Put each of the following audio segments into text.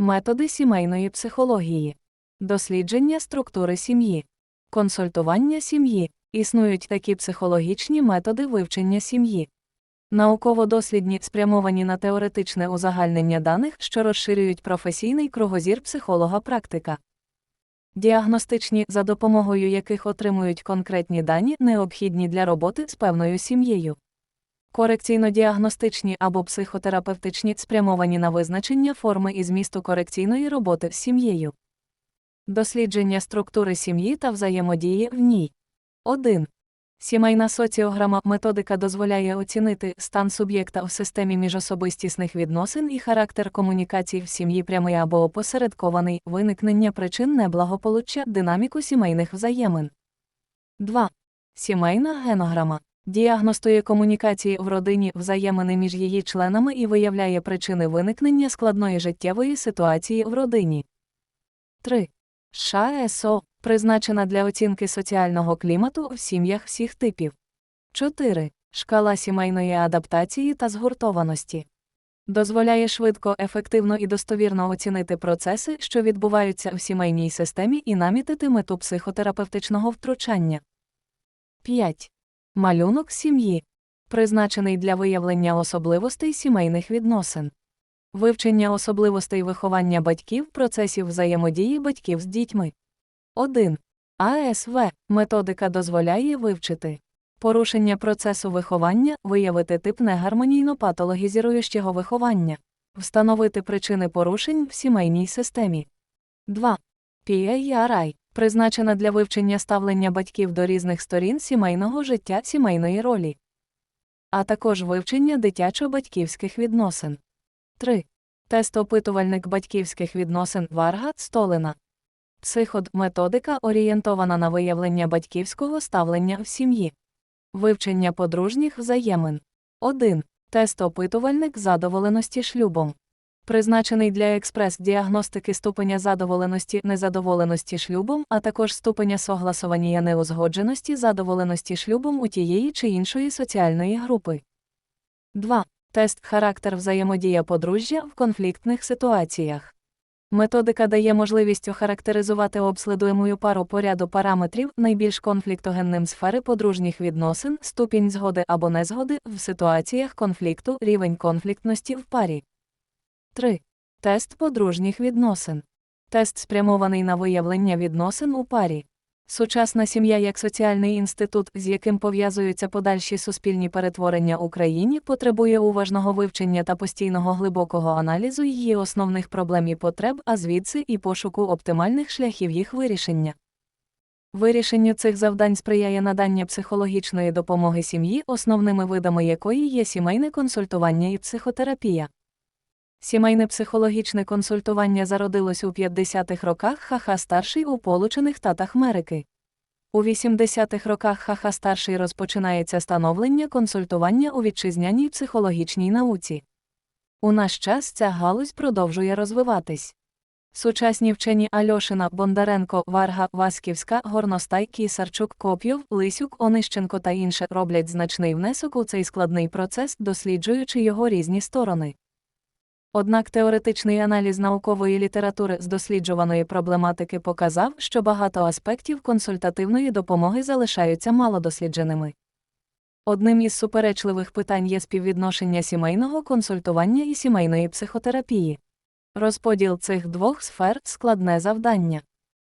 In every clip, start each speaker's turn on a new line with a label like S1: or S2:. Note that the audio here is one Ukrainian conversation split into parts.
S1: Методи сімейної психології, дослідження структури сім'ї, консультування сім'ї. Існують такі психологічні методи вивчення сім'ї. Науково-дослідні спрямовані на теоретичне узагальнення даних, що розширюють професійний кругозір психолога-практика. Діагностичні, за допомогою яких отримують конкретні дані, необхідні для роботи з певною сім'єю. Корекційно-діагностичні або психотерапевтичні спрямовані на визначення форми і змісту корекційної роботи з сім'єю. Дослідження структури сім'ї та взаємодії в ній. 1. Сімейна соціограма методика дозволяє оцінити стан суб'єкта в системі міжособистісних відносин і характер комунікацій в сім'ї прямий або опосередкований, виникнення причин неблагополуччя, динаміку сімейних взаємин. 2. Сімейна генограма діагностує комунікації в родині взаємини між її членами і виявляє причини виникнення складної життєвої ситуації в родині. 3. ШАЕСО призначена для оцінки соціального клімату в сім'ях всіх типів. 4. Шкала сімейної адаптації та згуртованості. Дозволяє швидко, ефективно і достовірно оцінити процеси, що відбуваються в сімейній системі, і намітити мету психотерапевтичного втручання. 5. Малюнок сім'ї. Призначений для виявлення особливостей сімейних відносин. Вивчення особливостей виховання батьків процесів взаємодії батьків з дітьми. 1. АСВ методика дозволяє вивчити порушення процесу виховання, виявити тип негармонійно патологізіруючого виховання, встановити причини порушень в сімейній системі. 2. PARI призначена для вивчення ставлення батьків до різних сторін сімейного життя сімейної ролі, а також вивчення дитячо-батьківських відносин. 3. Тест-опитувальник батьківських відносин Варга Столина. Психод методика орієнтована на виявлення батьківського ставлення в сім'ї. Вивчення подружніх взаємин. 1. Тест-опитувальник задоволеності шлюбом. Призначений для експрес-діагностики ступеня задоволеності незадоволеності шлюбом, а також ступеня согласування неузгодженості задоволеності шлюбом у тієї чи іншої соціальної групи. 2. Тест характер взаємодія подружжя в конфліктних ситуаціях. Методика дає можливість охарактеризувати обслідуємою пару по ряду параметрів найбільш конфліктогенним сфери подружніх відносин, ступінь згоди або незгоди в ситуаціях конфлікту, рівень конфліктності в парі. 3. Тест подружніх відносин. Тест спрямований на виявлення відносин у парі. Сучасна сім'я як соціальний інститут, з яким пов'язуються подальші суспільні перетворення Україні, потребує уважного вивчення та постійного глибокого аналізу її основних проблем і потреб, а звідси і пошуку оптимальних шляхів їх вирішення. Вирішенню цих завдань сприяє надання психологічної допомоги сім'ї, основними видами якої є сімейне консультування і психотерапія. Сімейне психологічне консультування зародилось у 50-х роках Хаха старший у Получених Татах Америки. У 80-х роках Хаха старший розпочинається становлення консультування у вітчизняній психологічній науці. У наш час ця галузь продовжує розвиватись. Сучасні вчені Альошина, Бондаренко, Варга, Васківська, Горностай, Кісарчук, Коп'йов, Лисюк, Онищенко та інше роблять значний внесок у цей складний процес, досліджуючи його різні сторони. Однак теоретичний аналіз наукової літератури з досліджуваної проблематики показав, що багато аспектів консультативної допомоги залишаються малодослідженими. Одним із суперечливих питань є співвідношення сімейного консультування і сімейної психотерапії. Розподіл цих двох сфер складне завдання.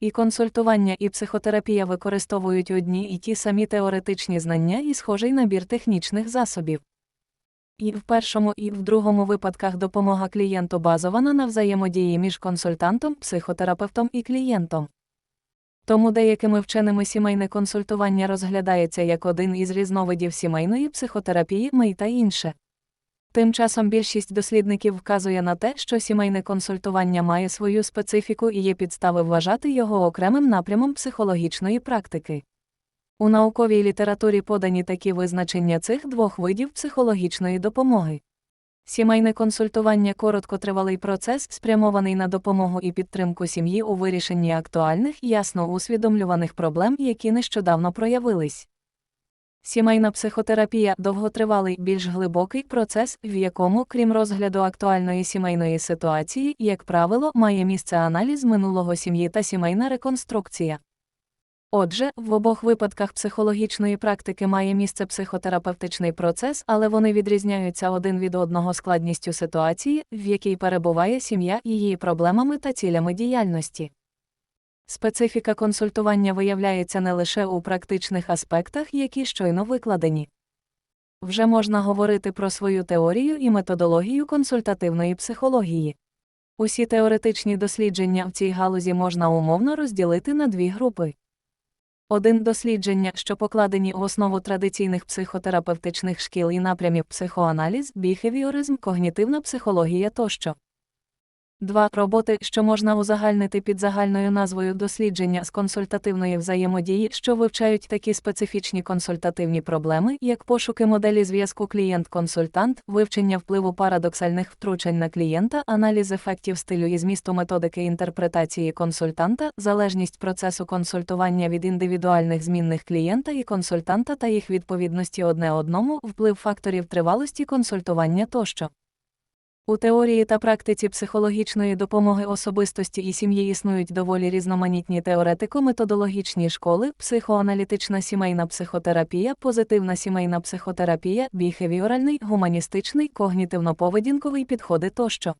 S1: І консультування, і психотерапія використовують одні і ті самі теоретичні знання і схожий набір технічних засобів. І в першому, і в другому випадках допомога клієнту базована на взаємодії між консультантом, психотерапевтом і клієнтом. Тому деякими вченими сімейне консультування розглядається як один із різновидів сімейної психотерапії мей та інше. Тим часом більшість дослідників вказує на те, що сімейне консультування має свою специфіку і є підстави вважати його окремим напрямом психологічної практики. У науковій літературі подані такі визначення цих двох видів психологічної допомоги. Сімейне консультування короткотривалий процес, спрямований на допомогу і підтримку сім'ї у вирішенні актуальних, ясно усвідомлюваних проблем, які нещодавно проявились. Сімейна психотерапія довготривалий, більш глибокий процес, в якому, крім розгляду актуальної сімейної ситуації, як правило, має місце аналіз минулого сім'ї та сімейна реконструкція. Отже, в обох випадках психологічної практики має місце психотерапевтичний процес, але вони відрізняються один від одного складністю ситуації, в якій перебуває сім'я, її проблемами та цілями діяльності. Специфіка консультування виявляється не лише у практичних аспектах, які щойно викладені. Вже можна говорити про свою теорію і методологію консультативної психології. Усі теоретичні дослідження в цій галузі можна умовно розділити на дві групи. Один дослідження, що покладені в основу традиційних психотерапевтичних шкіл і напрямів психоаналіз, біхевіоризм, когнітивна психологія тощо. Два роботи, що можна узагальнити під загальною назвою дослідження з консультативної взаємодії, що вивчають такі специфічні консультативні проблеми, як пошуки моделі зв'язку клієнт-консультант, вивчення впливу парадоксальних втручень на клієнта, аналіз ефектів стилю і змісту методики інтерпретації консультанта, залежність процесу консультування від індивідуальних змінних клієнта і консультанта та їх відповідності одне одному, вплив факторів тривалості консультування тощо. У теорії та практиці психологічної допомоги особистості і сім'ї існують доволі різноманітні теоретико-методологічні школи, психоаналітична сімейна психотерапія, позитивна сімейна психотерапія, біхевіоральний, гуманістичний, когнітивно-поведінковий підходи тощо.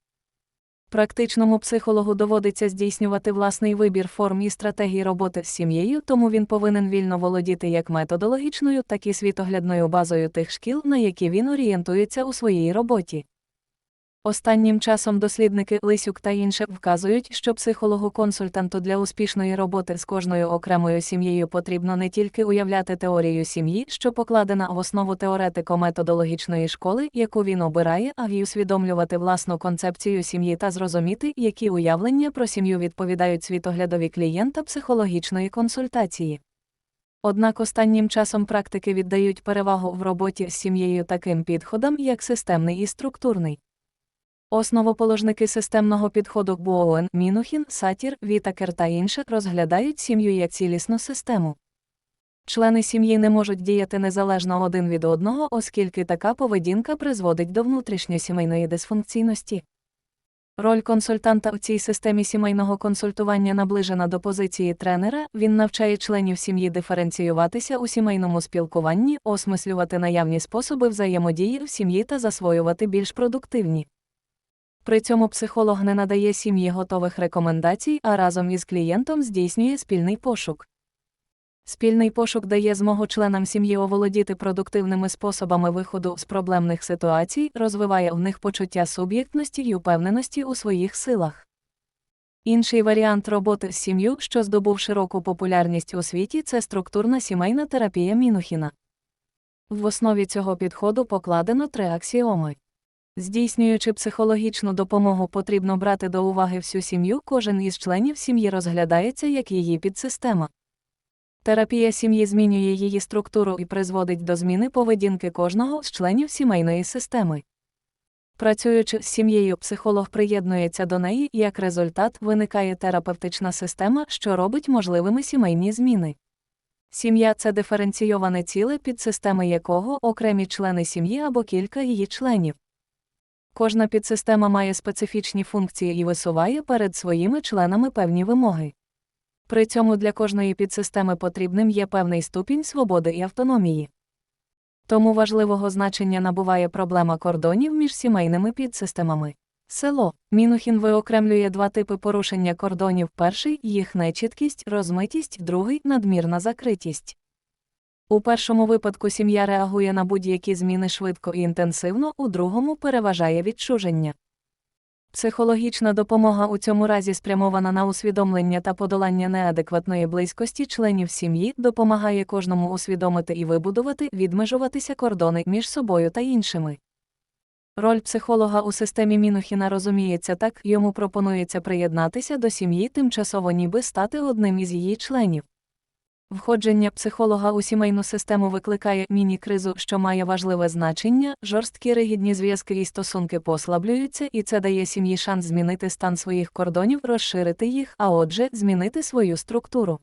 S1: Практичному психологу доводиться здійснювати власний вибір форм і стратегій роботи з сім'єю, тому він повинен вільно володіти як методологічною, так і світоглядною базою тих шкіл, на які він орієнтується у своїй роботі. Останнім часом дослідники Лисюк та інше вказують, що психологу-консультанту для успішної роботи з кожною окремою сім'єю потрібно не тільки уявляти теорію сім'ї, що покладена в основу теоретико-методологічної школи, яку він обирає, а й усвідомлювати власну концепцію сім'ї та зрозуміти, які уявлення про сім'ю відповідають світоглядові клієнта психологічної консультації. Однак останнім часом практики віддають перевагу в роботі з сім'єю таким підходам, як системний і структурний. Основоположники системного підходу Буоуен, Мінухін, Сатір, Вітакер та інші розглядають сім'ю як цілісну систему. Члени сім'ї не можуть діяти незалежно один від одного, оскільки така поведінка призводить до внутрішньосімейної дисфункційності. Роль консультанта у цій системі сімейного консультування наближена до позиції тренера, він навчає членів сім'ї диференціюватися у сімейному спілкуванні, осмислювати наявні способи взаємодії в сім'ї та засвоювати більш продуктивні. При цьому психолог не надає сім'ї готових рекомендацій, а разом із клієнтом здійснює спільний пошук. Спільний пошук дає змогу членам сім'ї оволодіти продуктивними способами виходу з проблемних ситуацій, розвиває в них почуття суб'єктності й упевненості у своїх силах. Інший варіант роботи з сім'ю, що здобув широку популярність у світі, це структурна сімейна терапія Мінухіна. В основі цього підходу покладено три аксіоми. Здійснюючи психологічну допомогу, потрібно брати до уваги всю сім'ю, кожен із членів сім'ї розглядається як її підсистема. Терапія сім'ї змінює її структуру і призводить до зміни поведінки кожного з членів сімейної системи. Працюючи з сім'єю, психолог приєднується до неї, і як результат виникає терапевтична система, що робить можливими сімейні зміни. Сім'я це диференційоване ціле, підсистеми якого окремі члени сім'ї або кілька її членів. Кожна підсистема має специфічні функції і висуває перед своїми членами певні вимоги. При цьому для кожної підсистеми потрібним є певний ступінь свободи і автономії. Тому важливого значення набуває проблема кордонів між сімейними підсистемами. Село Мінухін виокремлює два типи порушення кордонів: перший їх нечіткість, розмитість, другий надмірна закритість. У першому випадку сім'я реагує на будь-які зміни швидко і інтенсивно, у другому переважає відчуження. Психологічна допомога у цьому разі спрямована на усвідомлення та подолання неадекватної близькості членів сім'ї, допомагає кожному усвідомити і вибудувати, відмежуватися кордони між собою та іншими. Роль психолога у системі Мінухіна розуміється так, йому пропонується приєднатися до сім'ї, тимчасово ніби стати одним із її членів. Входження психолога у сімейну систему викликає міні-кризу, що має важливе значення, жорсткі ригідні зв'язки і стосунки послаблюються, і це дає сім'ї шанс змінити стан своїх кордонів, розширити їх, а отже, змінити свою структуру.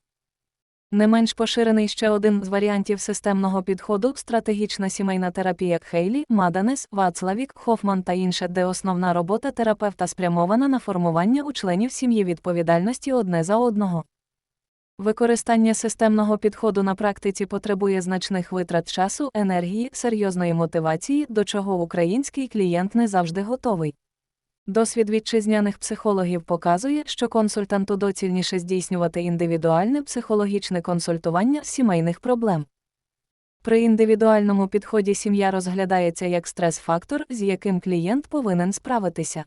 S1: Не менш поширений ще один з варіантів системного підходу стратегічна сімейна терапія Хейлі, Маданес, Вацлавік, Хофман та інше, де основна робота терапевта спрямована на формування у членів сім'ї відповідальності одне за одного. Використання системного підходу на практиці потребує значних витрат часу, енергії, серйозної мотивації, до чого український клієнт не завжди готовий. Досвід вітчизняних психологів показує, що консультанту доцільніше здійснювати індивідуальне психологічне консультування сімейних проблем. При індивідуальному підході сім'я розглядається як стрес-фактор, з яким клієнт повинен справитися.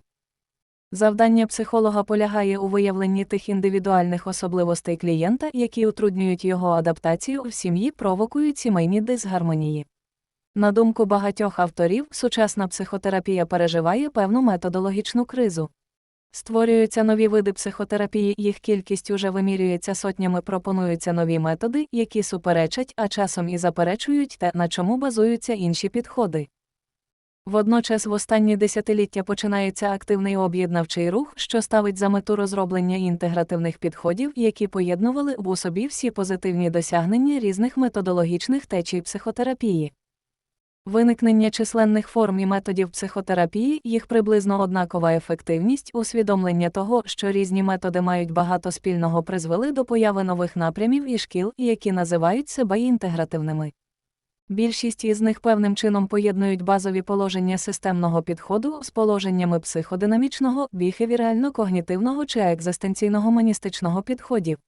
S1: Завдання психолога полягає у виявленні тих індивідуальних особливостей клієнта, які утруднюють його адаптацію в сім'ї, провокують сімейні дисгармонії. На думку багатьох авторів, сучасна психотерапія переживає певну методологічну кризу. Створюються нові види психотерапії, їх кількість уже вимірюється сотнями, пропонуються нові методи, які суперечать, а часом і заперечують те, на чому базуються інші підходи. Водночас в останні десятиліття починається активний об'єднавчий рух, що ставить за мету розроблення інтегративних підходів, які поєднували в собі всі позитивні досягнення різних методологічних течій психотерапії. Виникнення численних форм і методів психотерапії, їх приблизно однакова ефективність, усвідомлення того, що різні методи мають багато спільного призвели до появи нових напрямів і шкіл, які називають себе інтегративними. Більшість із них певним чином поєднують базові положення системного підходу з положеннями психодинамічного, біхевірально-когнітивного чи екзистенційного маністичного підходів.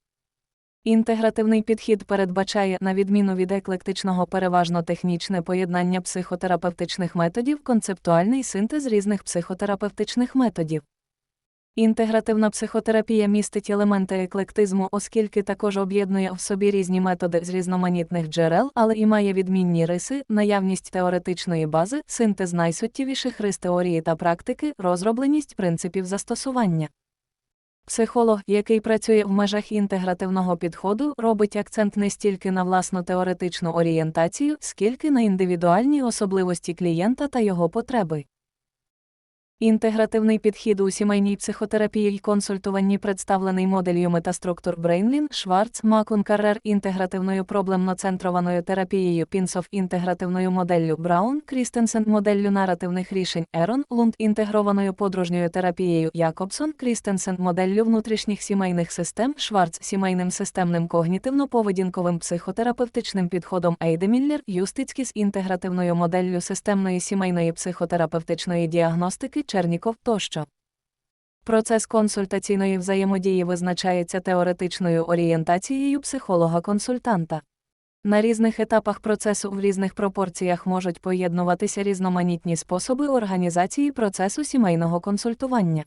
S1: Інтегративний підхід передбачає, на відміну від еклектичного переважно технічне поєднання психотерапевтичних методів, концептуальний синтез різних психотерапевтичних методів. Інтегративна психотерапія містить елементи еклектизму, оскільки також об'єднує в собі різні методи з різноманітних джерел, але і має відмінні риси, наявність теоретичної бази, синтез найсуттєвіших рис теорії та практики, розробленість принципів застосування. Психолог, який працює в межах інтегративного підходу, робить акцент не стільки на власну теоретичну орієнтацію, скільки на індивідуальні особливості клієнта та його потреби. Інтегративний підхід у сімейній психотерапії й консультуванні представлений моделлю метаструктур Брейнлін, Шварц, Макун Каррер інтегративною проблемно-центрованою терапією Пінсов інтегративною моделлю Браун, Крістенсен моделлю наративних рішень Ерон, Лунд інтегрованою подружньою терапією Якобсон, Крістенсен моделлю внутрішніх сімейних систем, Шварц сімейним системним когнітивно-поведінковим психотерапевтичним підходом Ейдеміллер, Юстицькіс інтегративною моделлю системної сімейної психотерапевтичної діагностики Черніков тощо. Процес консультаційної взаємодії визначається теоретичною орієнтацією психолога-консультанта. На різних етапах процесу в різних пропорціях можуть поєднуватися різноманітні способи організації процесу сімейного консультування.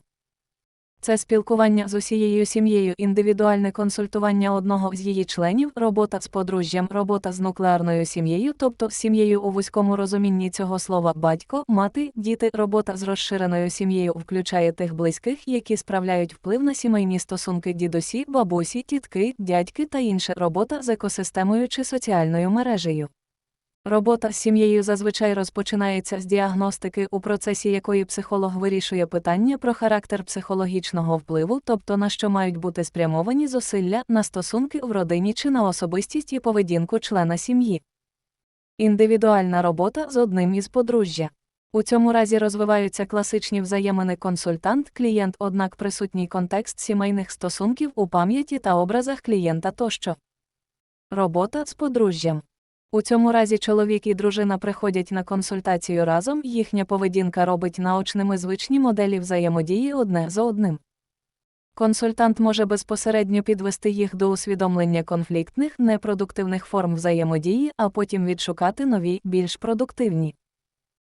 S1: Це спілкування з усією сім'єю, індивідуальне консультування одного з її членів, робота з подружжям, робота з нуклеарною сім'єю, тобто сім'єю у вузькому розумінні цього слова батько, мати, діти, робота з розширеною сім'єю включає тих близьких, які справляють вплив на сімейні стосунки дідусі, бабусі, тітки, дядьки та інше робота з екосистемою чи соціальною мережею. Робота з сім'єю зазвичай розпочинається з діагностики, у процесі якої психолог вирішує питання про характер психологічного впливу, тобто на що мають бути спрямовані зусилля на стосунки в родині чи на особистість і поведінку члена сім'ї. Індивідуальна робота з одним із подружжя. У цьому разі розвиваються класичні взаємини консультант, клієнт, однак присутній контекст сімейних стосунків у пам'яті та образах клієнта тощо. Робота з подружжям. У цьому разі чоловік і дружина приходять на консультацію разом, їхня поведінка робить наочними звичні моделі взаємодії одне з одним. Консультант може безпосередньо підвести їх до усвідомлення конфліктних, непродуктивних форм взаємодії, а потім відшукати нові, більш продуктивні.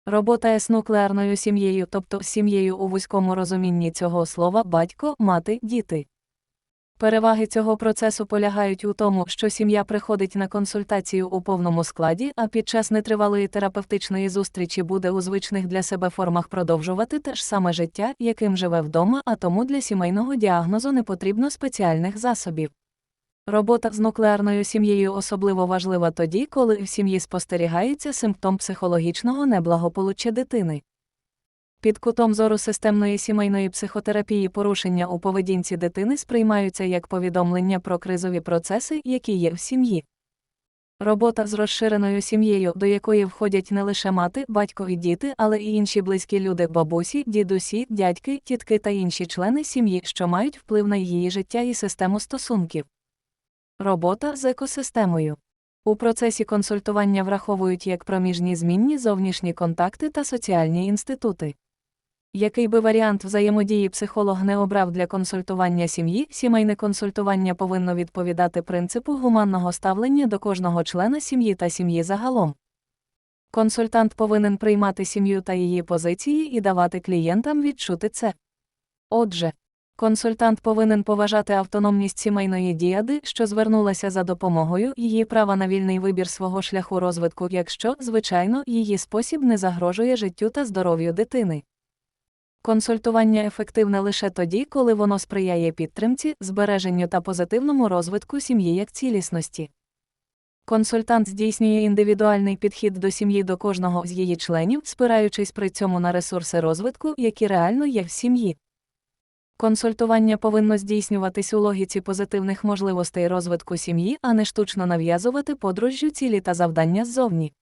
S1: Робота з нуклеарною сім'єю, тобто сім'єю у вузькому розумінні цього слова батько, мати, діти. Переваги цього процесу полягають у тому, що сім'я приходить на консультацію у повному складі, а під час нетривалої терапевтичної зустрічі буде у звичних для себе формах продовжувати те ж саме життя, яким живе вдома, а тому для сімейного діагнозу не потрібно спеціальних засобів. Робота з нуклеарною сім'єю особливо важлива тоді, коли в сім'ї спостерігається симптом психологічного неблагополуччя дитини. Під кутом зору системної сімейної психотерапії порушення у поведінці дитини сприймаються як повідомлення про кризові процеси, які є в сім'ї. Робота з розширеною сім'єю, до якої входять не лише мати, батько і діти, але й інші близькі люди бабусі, дідусі, дядьки, тітки та інші члени сім'ї, що мають вплив на її життя і систему стосунків. Робота з екосистемою. У процесі консультування враховують як проміжні змінні зовнішні контакти та соціальні інститути. Який би варіант взаємодії психолог не обрав для консультування сім'ї, сімейне консультування повинно відповідати принципу гуманного ставлення до кожного члена сім'ї та сім'ї загалом. Консультант повинен приймати сім'ю та її позиції і давати клієнтам відчути це. Отже, консультант повинен поважати автономність сімейної діади, що звернулася за допомогою її права на вільний вибір свого шляху розвитку, якщо, звичайно, її спосіб не загрожує життю та здоров'ю дитини. Консультування ефективне лише тоді, коли воно сприяє підтримці, збереженню та позитивному розвитку сім'ї як цілісності. Консультант здійснює індивідуальний підхід до сім'ї до кожного з її членів, спираючись при цьому на ресурси розвитку, які реально є в сім'ї. Консультування повинно здійснюватись у логіці позитивних можливостей розвитку сім'ї, а не штучно нав'язувати подружжю цілі та завдання ззовні.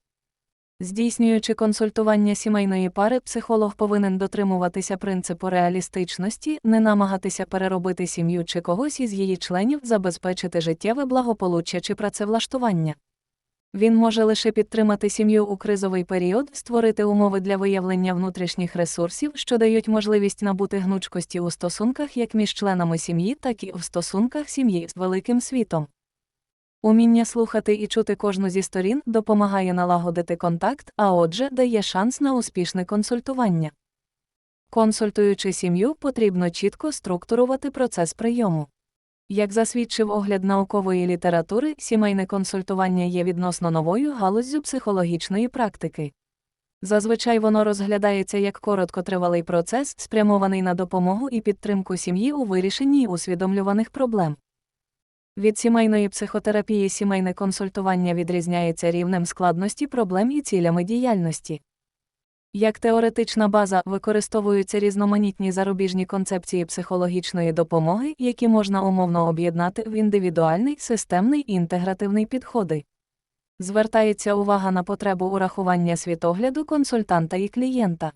S1: Здійснюючи консультування сімейної пари, психолог повинен дотримуватися принципу реалістичності, не намагатися переробити сім'ю чи когось із її членів, забезпечити життєве благополуччя чи працевлаштування. Він може лише підтримати сім'ю у кризовий період, створити умови для виявлення внутрішніх ресурсів, що дають можливість набути гнучкості у стосунках як між членами сім'ї, так і в стосунках сім'ї з великим світом. Уміння слухати і чути кожну зі сторін допомагає налагодити контакт, а отже, дає шанс на успішне консультування. Консультуючи сім'ю, потрібно чітко структурувати процес прийому. Як засвідчив огляд наукової літератури, сімейне консультування є відносно новою галуззю психологічної практики. Зазвичай воно розглядається як короткотривалий процес, спрямований на допомогу і підтримку сім'ї у вирішенні усвідомлюваних проблем. Від сімейної психотерапії сімейне консультування відрізняється рівнем складності проблем і цілями діяльності. Як теоретична база використовуються різноманітні зарубіжні концепції психологічної допомоги, які можна умовно об'єднати в індивідуальний, системний і інтегративний підходи. Звертається увага на потребу урахування світогляду консультанта і клієнта.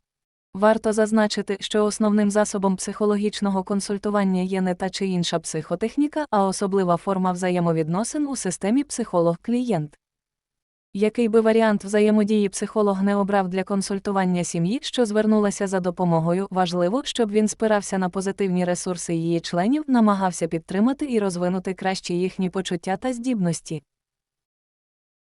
S1: Варто зазначити, що основним засобом психологічного консультування є не та чи інша психотехніка, а особлива форма взаємовідносин у системі психолог-клієнт. Який би варіант взаємодії психолог не обрав для консультування сім'ї, що звернулася за допомогою, важливо, щоб він спирався на позитивні ресурси її членів, намагався підтримати і розвинути кращі їхні почуття та здібності.